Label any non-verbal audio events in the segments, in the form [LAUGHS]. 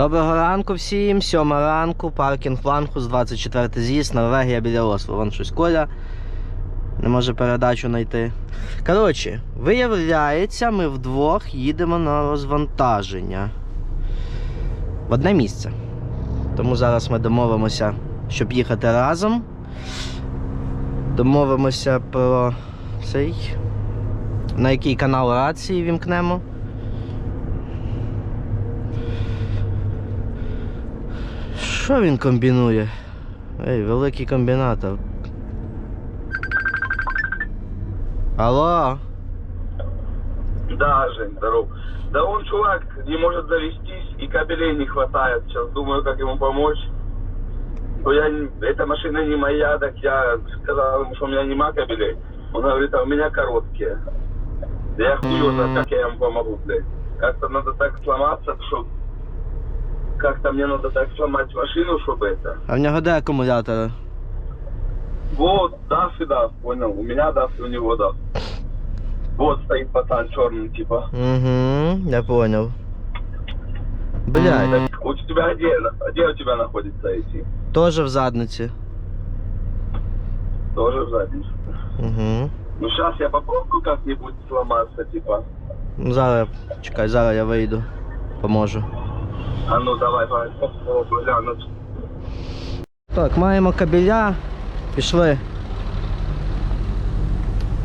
Доброго ранку всім, сьома ранку, паркінг Ланхус, 24 з'їзд, Норвегія біля Осло. Вон щось Коля. Не може передачу знайти. Коротше, виявляється, ми вдвох їдемо на розвантаження. В одне місце. Тому зараз ми домовимося, щоб їхати разом. Домовимося про цей. На який канал рації вімкнемо. Що він комбінує? Ей, великий комбінатор. Алло, Да, Жень, здоров. Да он, чувак, не может завестись, и кабелей не хватает. Сейчас думаю, как ему помочь. Но я, не- эта машина не моя, так я сказал ему, что у меня нема кабелей. Он говорит, а у меня короткие. Да я хуй знает, как я ему помогу, блядь. Как-то надо так сломаться, что... как-то мне надо так сломать машину, чтобы это... а в нього де акумулятори? Вот, да, сюда, понял. У меня даст, и у него даст. Вот стоит пацан черный, типа. Угу, я понял. Блядь, Так, у тебя где, где у тебя находится эти? теж в задниці. Тоже в задницу. Угу. Ну сейчас я попробую как-нибудь сломаться, типа. Зараз, чекай, зараз я вийду. Поможу. А ну давай, давай, глянуть. Так, маємо кабеля. Пішли.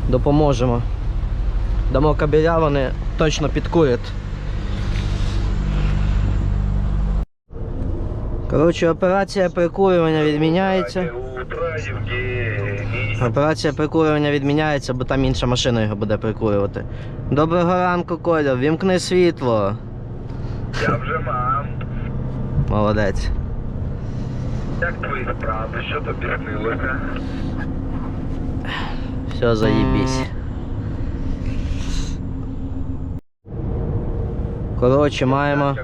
Допоможемо. Дамо кабеля, вони точно підкурять. Коротше, операція прикурювання відміняється. Операція прикурювання відміняється, бо там інша машина його буде прикурювати. Доброго ранку, Коля, вімкни світло. Я вже мам. Молодець. Як твої справи? Що тобі снилося? Все, заїбісь. Коротше, маємо.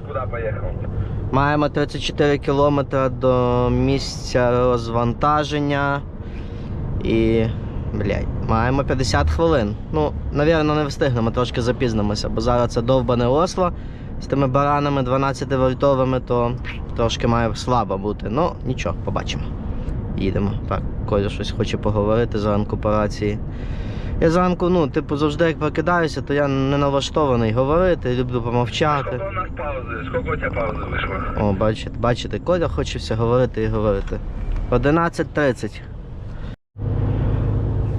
Маємо 34 кілометри до місця розвантаження. І. Блять, маємо 50 хвилин. Ну, навірно, не встигнемо, трошки запізнимося, бо зараз це довбане Осло з тими баранами 12 вольтовими, то трошки має слабо бути. Ну, нічого, побачимо. Їдемо. Так, Коля щось хоче поговорити зранку по рації. Я зранку, ну, типу, завжди як прокидаюся, то я не налаштований говорити, люблю помовчати. Сколько у нас паузи? Сколько у тебе паузи вийшло? О, бачите, бачите, Коля хоче все говорити і говорити. 11.30.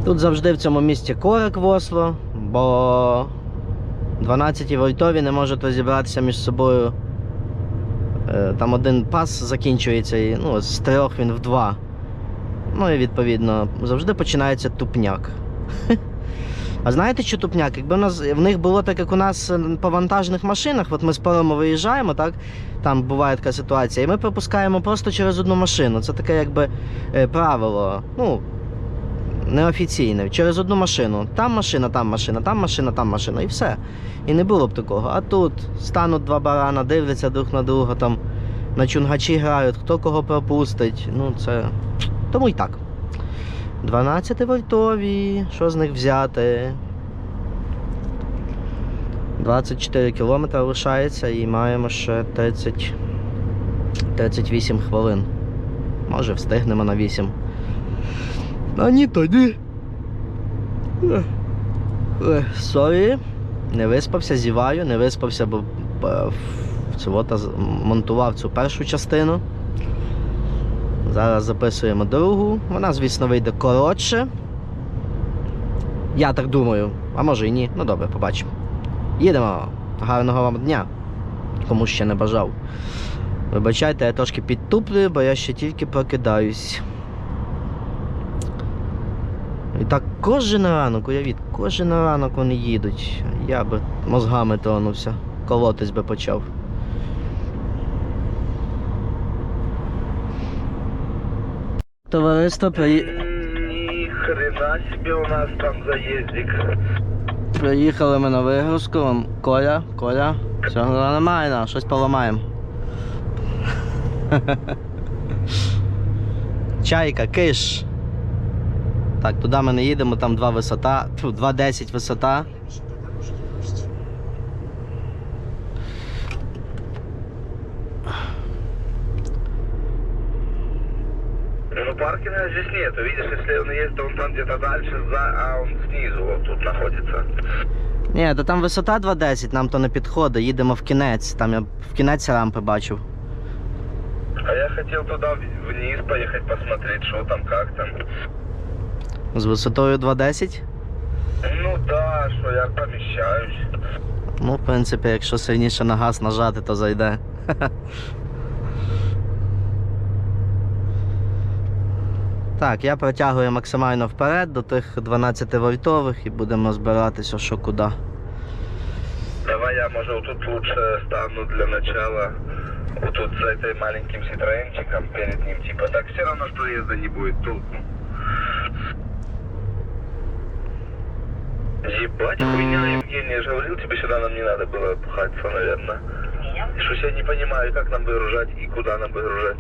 Тут завжди в цьому місці корик в Осло, бо 12 вольтові не можуть розібратися між собою. Е, Там один пас закінчується, і ну, з трьох він в два. Ну і відповідно завжди починається тупняк. [LAUGHS] А знаєте, що тупняк? Якби у нас в них було так, як у нас е, по вантажних машинах, от ми з парома виїжджаємо, так? Там буває така ситуація, і ми пропускаємо просто через одну машину. Це таке якби е, правило. Ну, неофіційне. Через одну машину. Там машина, там машина, там машина, там машина. І все. І не було б такого. А тут стануть два барана, дивляться друг на друга, там на чунгачі грають, хто кого пропустить. Ну, це. Тому і так. 12 вольтові, що з них взяти? 24 кілометри лишається і маємо ще 30, 38 хвилин. Може встигнемо на 8. А ні, тоді. Ех. Ех, Сорі, не виспався, зіваю, не виспався, бо е, цього та монтував цю першу частину. Зараз записуємо другу. Вона, звісно, вийде коротше. Я так думаю. А може і ні. Ну добре, побачимо. Їдемо. Гарного вам дня. Кому ще не бажав. Вибачайте, я трошки підтуплюю, бо я ще тільки прокидаюсь. І так кожен ранок, уявіть, кожен ранок вони їдуть. Я би мозгами тронувся, колотись би почав. Товариство при... Хрена себе у нас там заездик. приїхали ми на вигрузку. Вон Коля, Коля. Все нормально, щось поламаємо. Чайка, киш. Так, туди ми не їдемо, там 2 висота, 2,10 висота. Ну, паркинга здесь нету. Видишь, если он есть, то он там где-то за, а он снизу вот тут находится. Ні, то там висота 2,10, нам то не підходить, їдемо в кінець. Там я в кінець рампи бачив. А я хотел туди вниз поїхати посмотреть, що там, как там. З висотою 2,10. Ну да, что я помещаюсь. Ну, в принципі, якщо сильніше на газ нажати, то зайде. [LAUGHS] Так, я протягую максимально вперед до тих 12 вольтових і будемо збиратися, що куди. Давай я, может, вот тут лучше стану для начала. Вот тут за этой маленьким ситроенчиком перед ним, типа. Так все равно, что езда не будет толку. Ебать, хуйня, Евгений, я же говорил, тебе сюда нам не надо было пхаться, наверное. Что я не понимаю, как нам выгружать и куда нам выгружать.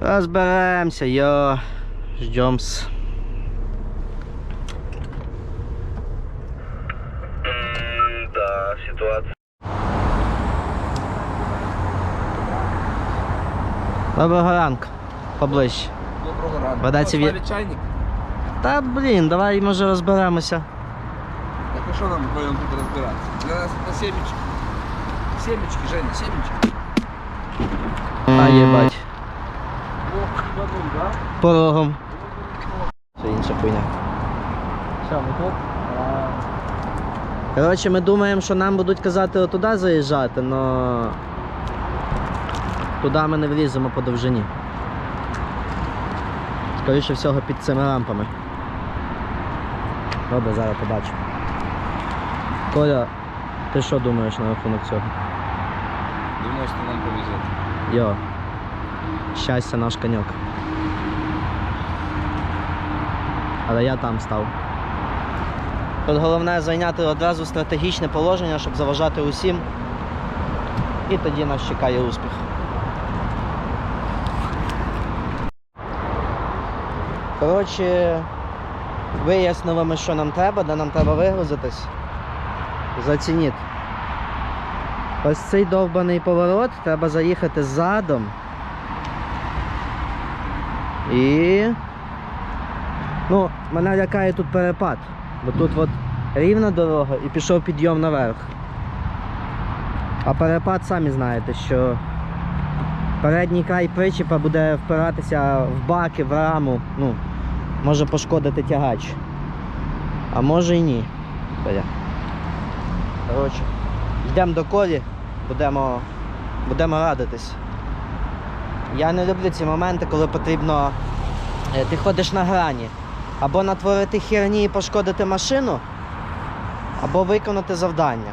Розберемося, йо. Ждемс. М, Да, ситуация. Доброго ранку. Поближче. Ранку. Ведеться Ваш чайник? Та блін, давай може розберемося. Так а що нам вдвоєм тут розбиратися? Для нас на семечки. Семечки, Женя, семечки. А єбать. Ох, хібанув, да? Порогом. Це інша хуйня. Що, ми тут? Коротше, ми думаємо, що нам будуть казати отуди заїжджати, але туди ми не вліземо по довжині. Скоріше всього під цими рампами. Добре, зараз побачимо. Коля, ти що думаєш на рахунок цього? Думаю, що нам повезет. Йо. Щастя наш коньок. Але я там став. Тут головне зайняти одразу стратегічне положення, щоб заважати усім. І тоді нас чекає успіх. Коротше, вияснили ми, що нам треба, де нам треба вигрузитись. Зацініть. Ось цей довбаний поворот треба заїхати задом. І. Ну, мене лякає тут перепад. Бо тут от рівна дорога і пішов підйом наверх. А перепад самі знаєте, що передній край причіпа буде впиратися в баки, в раму. Ну, може пошкодити тягач. А може і ні. Коротше, йдемо до колі, будемо, будемо радитись. Я не люблю ці моменти, коли потрібно. е, Ти ходиш на грані. Або натворити херні і пошкодити машину, або виконати завдання.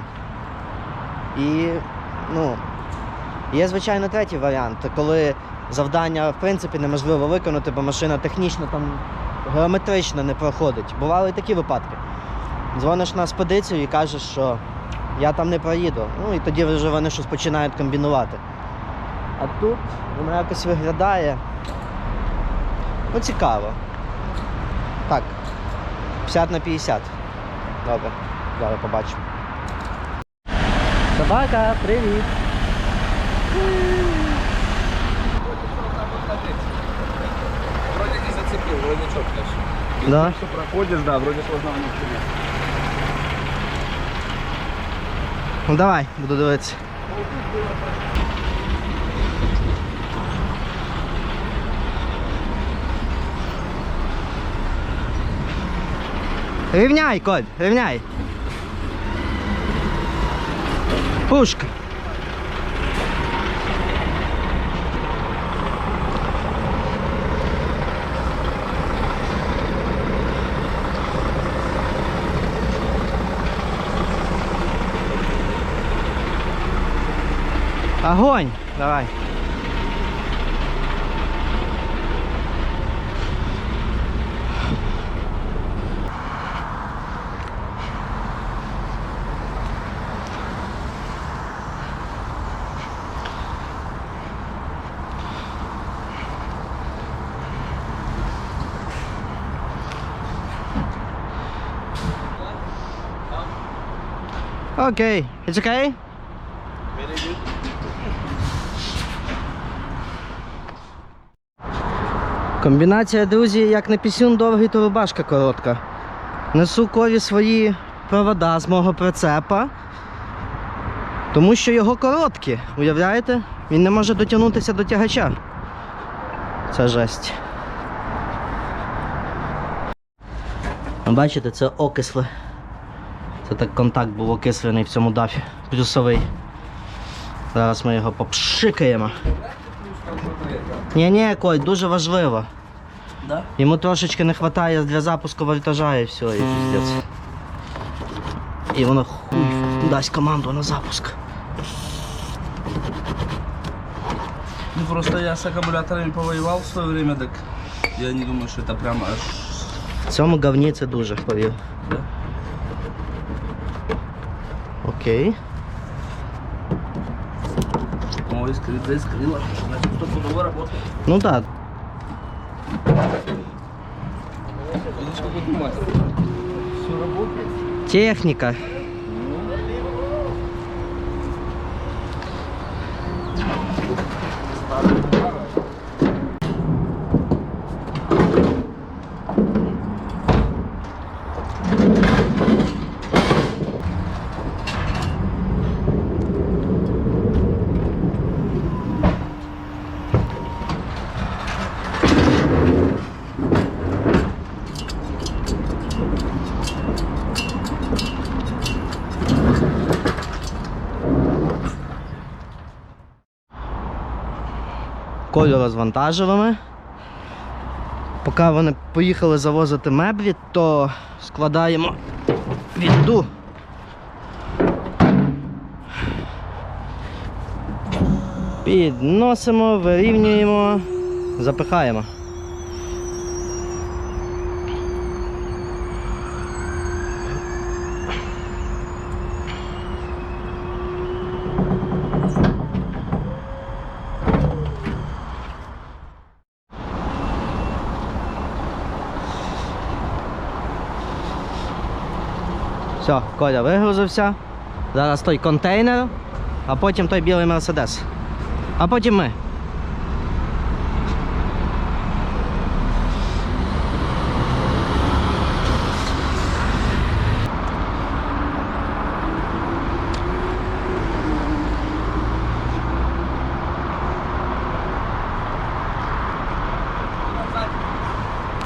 І, ну, є, звичайно, третій варіант, коли завдання, в принципі, неможливо виконати, бо машина технічно там геометрично не проходить. Бували такі випадки. Дзвониш на спедицію і кажеш, що я там не проїду. Ну і тоді вже вони щось починають комбінувати. А тут воно якось виглядає. Ну, цікаво. Так. 50 на 50. Добре, зараз побачимо. Собака, привіт! Зацепил, вроде чокнешь. Да? Что проходишь, да, вроде ничего. Ну давай, буду дивитися. Рівняй, Коль, рівняй. Пушка. Огонь! Давай. Okay, it's okay? Комбінація, друзі, як не пісюн довгий, то рубашка коротка. Несу кові свої провода з мого прицепа, тому що його короткі. Уявляєте? Він не може дотягнутися до тягача. Це жесть. Бачите, це окисле. Це так контакт був окислений в цьому дафі. Плюсовий. Зараз ми його попшикаємо. Ні, ні, Коль, дуже важливо. Да? Йому трошечки не вистачає для запуску вольтажа і все, і піздець. І воно хуй дасть команду на запуск. Ну просто я с аккумуляторами повоевал в свое время, так я не думаю, что это прямо аж... В цьому говні це дуже, повір. Да. Окей. О, искрит, искрило. Значит, кто трудово работает. Ну так. Видишь, какой з розвантажили. Поки вони поїхали завозити меблі, то складаємо відду. Підносимо, вирівнюємо, запихаємо. Все, Коля вигрузився. Зараз той контейнер, а потім той білий мерседес. А потім ми.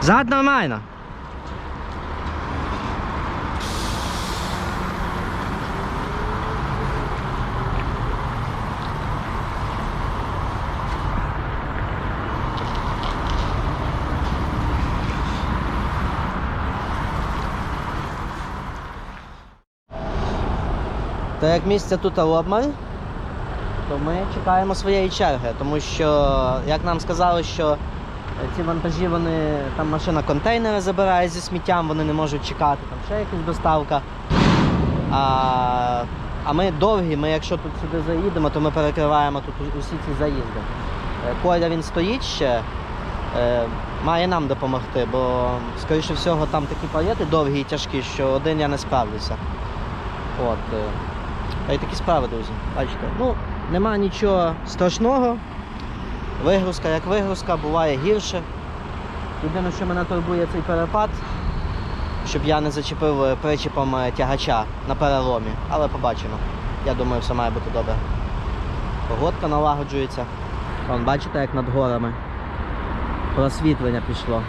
Зад нормально. Як місця тут обмаль, то ми чекаємо своєї черги, тому що, як нам сказали, що ці вантажі, вони там машина контейнери забирає зі сміттям, вони не можуть чекати, там ще якась доставка. А, а ми довгі, ми якщо тут сюди заїдемо, то ми перекриваємо тут усі ці заїзди. Е, Коля він стоїть ще, е, має нам допомогти, бо, скоріше всього, там такі палети довгі і тяжкі, що один я не справлюся. От. Та й такі справи, друзі. Бачите. Ну, нема нічого страшного. Вигрузка як вигрузка, буває гірше. Єдине, що мене турбує цей перепад, щоб я не зачепив е, причепом е, тягача на переломі. Але побачимо. Я думаю, все має бути добре. Погодка налагоджується. Вон, бачите, як над горами. Просвітлення пішло.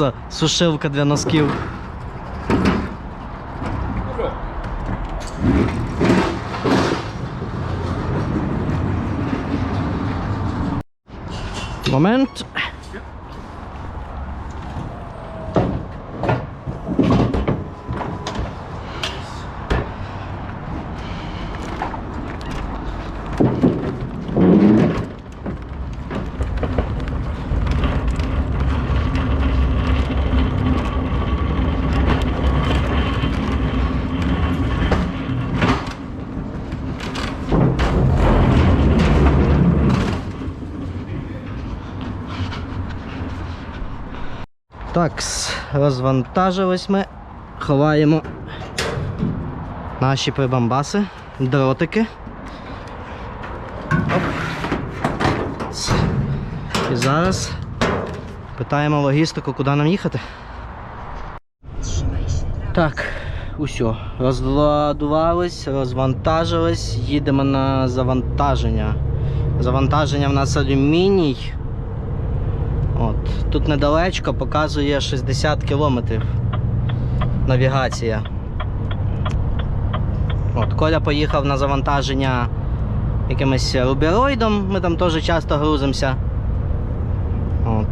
Що сушилка для носків? Момент. Так, розвантажились ми. Ховаємо наші прибамбаси, дротики. Оп. І зараз питаємо логістику, куди нам їхати. Так, усьо. Розладувались, розвантажились, їдемо на завантаження. Завантаження в нас алюміній. Тут недалечко показує 60 кілометрів навігація. От, Коля поїхав на завантаження якимось рубероїдом, ми там теж часто грузимося. От.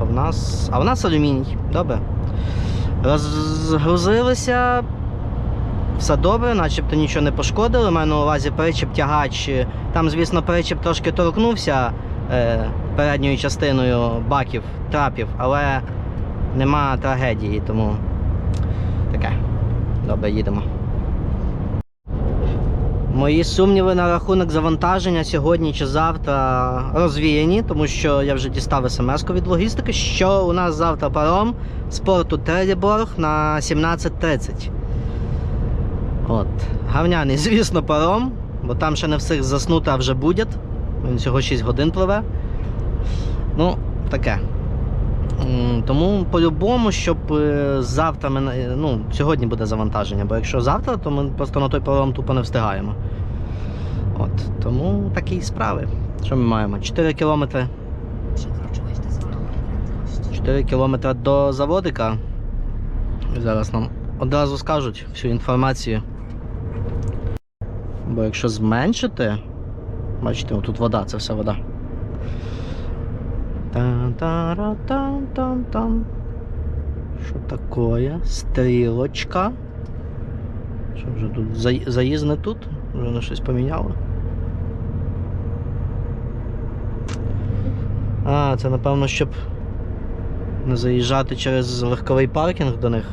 А в нас. А в нас алюміній. Добре. Розгрузилися. Все добре, начебто нічого не пошкодили. Маю на увазі причіп тягач. Там, звісно, причіп трошки торкнувся е, передньою частиною баків, трапів, але нема трагедії, тому таке. Добре, їдемо. Мої сумніви на рахунок завантаження сьогодні чи завтра розвіяні, тому що я вже дістав смс від логістики, що у нас завтра паром з порту Треліборг на 17.30. От. Гавняний, [LAUGHS] звісно, паром, бо там ще не встиг заснути, а вже будять. Він всього 6 годин пливе. Ну, таке. Тому по-любому, щоб е, завтра ми, ну, сьогодні буде завантаження, бо якщо завтра, то ми просто на той паром тупо не встигаємо. От, тому такі справи. Що ми маємо? 4 кілометри. Przekroczyłeś dozwoloną prędkość. 4 кілометри до заводика. Зараз нам одразу скажуть всю інформацію. Бо якщо зменшити, бачите, тут вода, це все вода. Та-та-ра-там-там-там. Що таке? Стрілочка. Що вже тут заїзд не тут? Вже на щось поміняло. А, це напевно, щоб не заїжджати через легковий паркінг до них.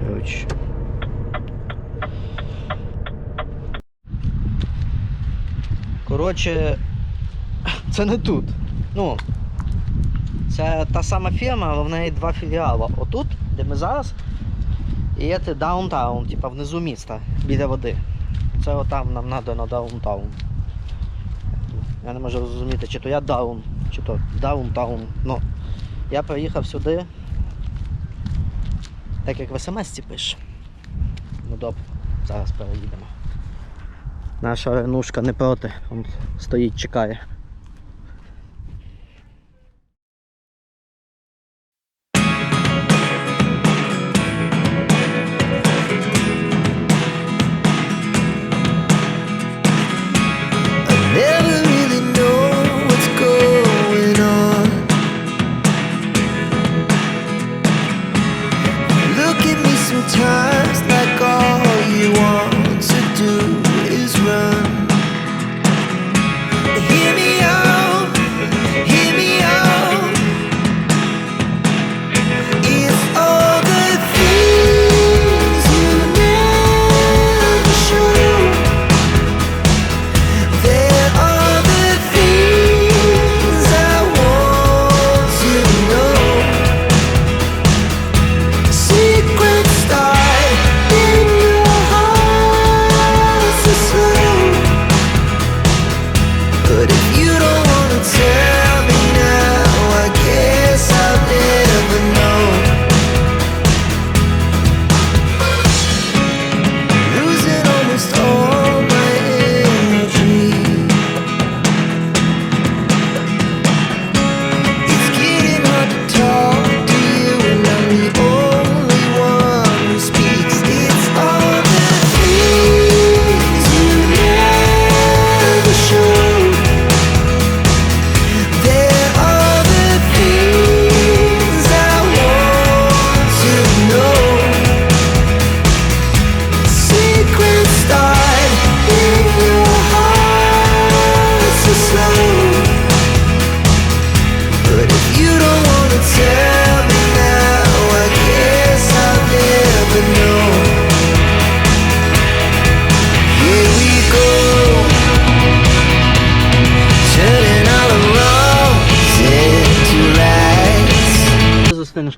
Коротше. Коротше, це не тут. Ну, це та сама фірма, але в неї два філіали. Отут, де ми зараз, і це даунтаун, типа внизу міста, біля води. Це отам нам треба на даунтаун. Я не можу зрозуміти, чи то я даун, чи то даунтаун. Ну, я приїхав сюди, так як в смс-ці пише. Ну добре, зараз переїдемо. Наша ренушка не проти, он стоїть, чекає.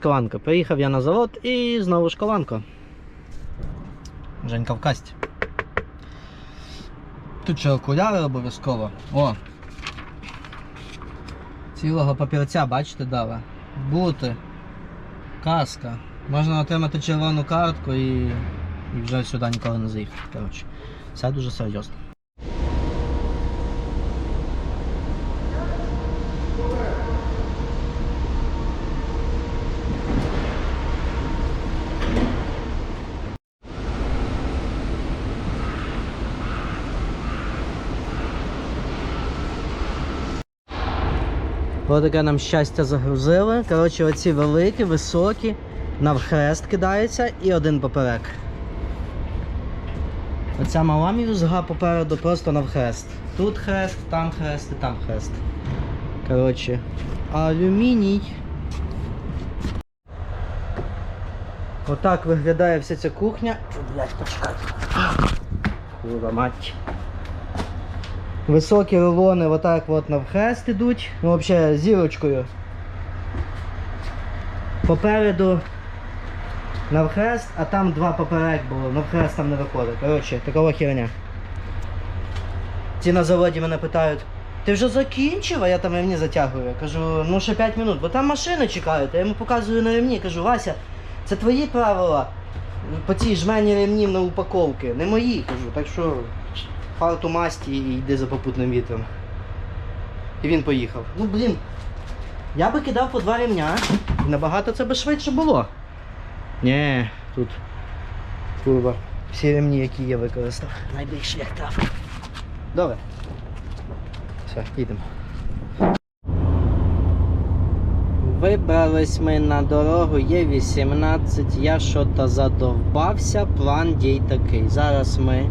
Шкаланка. Приїхав я на завод і знову шкаланка. Женька в касті. Тут ще окуляри обов'язково. О! Цілого папірця, бачите, дали. Бути. Каска. Можна отримати червону картку і, і вже сюди ніколи не заїхати. Коротше, все дуже серйозно. Таке нам щастя загрузили. Коротше, оці великі, високі, навхрест кидаються і один поперек. Оця мала мюзга попереду просто навхрест. Тут хрест, там хрест і там хрест. Коротше, алюміній. Отак виглядає вся ця кухня. Блять, почекайте. Курва мать. Високі рулони отак от навхрест ідуть. Ну, взагалі, зірочкою. Попереду навхрест, а там два поперек було, навхрест там не виходить. Коротше, такова херня. Ті на заводі мене питають, ти вже закінчив, а я там ремні затягую. Я кажу, ну ще 5 минут, бо там машини чекають. Я йому показую на ремні, кажу, Вася, це твої правила по цій жмені ремнів на упаковки, не мої, кажу, так що фарту масті і йди за попутним вітром. І він поїхав. Ну блін. Я би кидав по два ремня, набагато це би швидше було. Ні, тут курва. Всі ремні, які я використав. Найбільше як трав. Добре. Все, їдемо. Вибрались ми на дорогу Є18. Я що-то задовбався. План дій такий. Зараз ми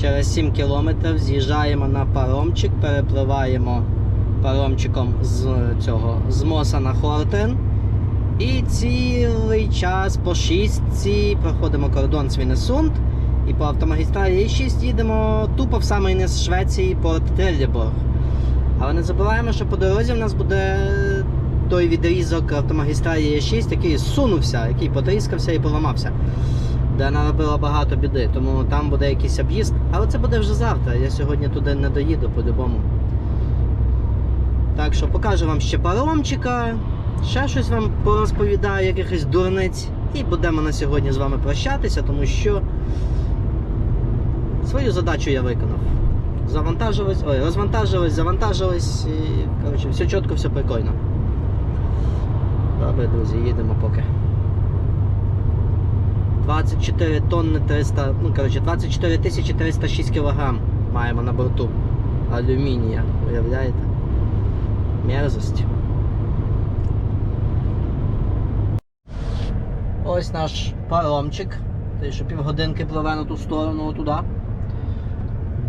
через 7 кілометрів з'їжджаємо на паромчик, перепливаємо паромчиком з цього з моса на Хортен. І цілий час по шістці проходимо кордон Свінесунд і по автомагістралі Е6 їдемо тупо в самий низ Швеції порт Трельдеборг. Але не забуваємо, що по дорозі в нас буде той відрізок автомагістралі Е6, який сунувся, який потріскався і поламався. Де наробила багато біди, тому там буде якийсь об'їзд, але це буде вже завтра. Я сьогодні туди не доїду по-любому. Так що покажу вам ще паромчика, ще щось вам порозповідаю, якихось дурниць. І будемо на сьогодні з вами прощатися, тому що свою задачу я виконав. Завантажилось, ой, розвантажилось, завантажилось і коротше, все чітко, все прикольно. Добре, друзі, їдемо поки. 24 тонни 300, ну коротше, 24 тисячі 306 кілограм маємо на борту алюмінія, уявляєте? Мерзость. Ось наш паромчик. Той, що півгодинки пливе на ту сторону туди.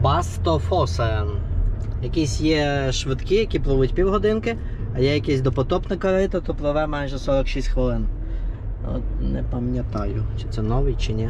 Бастофосен. Якісь є швидкі, які пливуть півгодинки, а є якийсь допотопне корито, то пливе майже 46 хвилин. Не пам'ятаю, чи це новий, чи ні.